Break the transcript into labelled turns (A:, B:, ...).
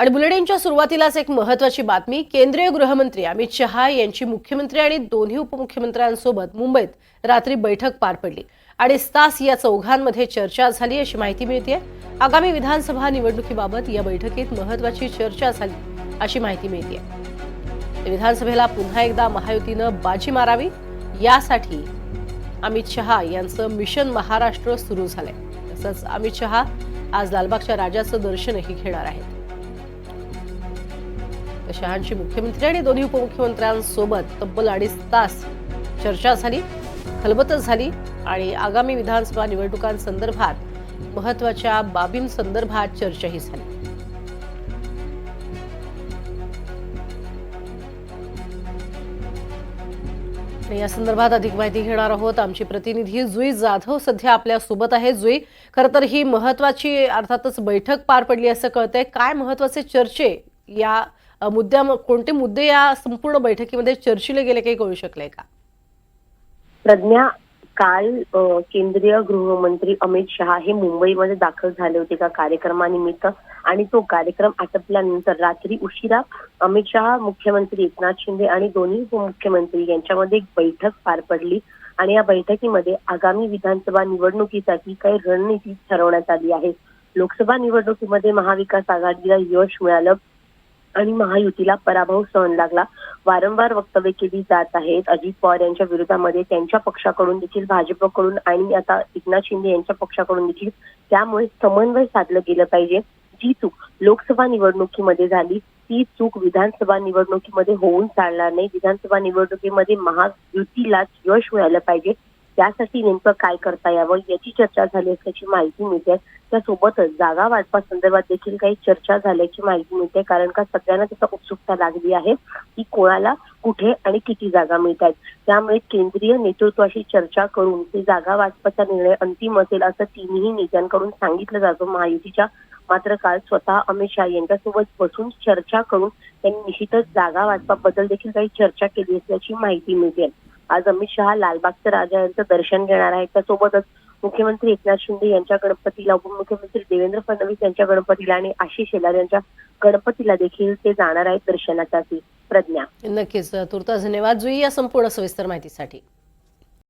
A: आणि बुलेटिनच्या सुरुवातीलाच एक महत्वाची बातमी केंद्रीय गृहमंत्री अमित शहा यांची मुख्यमंत्री आणि दोन्ही उपमुख्यमंत्र्यांसोबत मुंबईत रात्री बैठक पार पडली. अडीच तास या चौघांमध्ये चर्चा झाली अशी माहिती मिळते आगामी विधानसभा निवडणुकीबाबत या बैठकीत महत्वाची चर्चा झाली अशी माहिती मिळते विधानसभेला पुन्हा एकदा महायुतीनं बाजी मारावी यासाठी अमित शहा यांचं मिशन महाराष्ट्र सुरू झालंय. तसंच अमित शहा आज लालबागच्या राजाचं दर्शनही घेणार आहेत. शहांशी मुख्यमंत्री आणि दोन्ही उपमुख्यमंत्र्यांसोबत तब्बल अडीच तास चर्चा झाली खलबतच झाली आणि आगामी विधानसभा निवडणुकांसंदर्भात महत्त्वाच्या बाबींसंदर्भात चर्चाही झाली. आणि या संदर्भात अधिक माहिती घेणार आहोत आमची प्रतिनिधी जुई जाधव. सध्या आपल्यासोबत आहे. जुई खरं तर ही महत्वाची अर्थातच बैठक पार पडली असं कळतंय. काय महत्त्वाचे चर्चे या मुद्द्या कोणते मुद्दे या संपूर्ण बैठकीमध्ये चर्चिले गेले काही कळू शकले का?
B: प्रज्ञा काल केंद्रीय गृहमंत्री अमित शहा हे मुंबईमध्ये दाखल झाले होते का कार्यक्रमानिमित्त? आणि तो कार्यक्रम आटपल्यानंतर रात्री उशिरा अमित शहा मुख्यमंत्री एकनाथ शिंदे आणि दोन्ही उपमुख्यमंत्री यांच्यामध्ये एक बैठक पार पडली. आणि या बैठकीमध्ये आगामी विधानसभा निवडणुकीसाठी काही रणनीती ठरवण्यात आली आहे. लोकसभा निवडणुकीमध्ये महाविकास आघाडीला यश मिळालं आणि महायुतीला पराभव सहन लागला. वारंवार वक्तव्य केली जात आहेत. अजित पवार यांच्या विरोधामध्ये त्यांच्या पक्षाकडून देखील भाजपकडून आणि आता एकनाथ शिंदे यांच्या पक्षाकडून देखील त्यामुळे समन्वय साधलं गेलं पाहिजे. जी चूक लोकसभा निवडणुकीमध्ये झाली ती चूक विधानसभा निवडणुकीमध्ये होऊन चालणार नाही. विधानसभा निवडणुकीमध्ये महायुतीलाच यश मिळालं पाहिजे. त्यासाठी नेमकं काय करता यावं याची चर्चा झाली असल्याची माहिती मिळते. त्यासोबतच जागा वाटपासंदर्भात देखील काही चर्चा झाल्याची माहिती मिळते. कारण का सगळ्यांना त्याचा उत्सुकता लागली आहे की कोणाला कुठे आणि किती जागा मिळत आहेत. त्यामुळे केंद्रीय नेतृत्वाशी चर्चा करून ते जागा वाटपाचा निर्णय अंतिम असेल असं तिन्ही नेत्यांकडून सांगितलं जातं. महायुतीच्या मात्र काल स्वतः अमित शहा यांच्यासोबत बसून चर्चा करून त्यांनी निश्चितच जागा वाटपाबद्दल देखील काही चर्चा केली असल्याची माहिती मिळते. आज अमित शहा लालबागच्या राजा यांचं दर्शन घेणार आहेत. त्यासोबतच मुख्यमंत्री एकनाथ शिंदे यांच्या गणपतीला उपमुख्यमंत्री देवेंद्र फडणवीस यांच्या गणपतीला आणि आशिष शेलार यांच्या गणपतीला देखील ते जाणार आहेत दर्शनासाठी. प्रज्ञा.
A: नक्कीच तुर्तास धन्यवाद. जुई या संपूर्ण सविस्तर माहितीसाठी.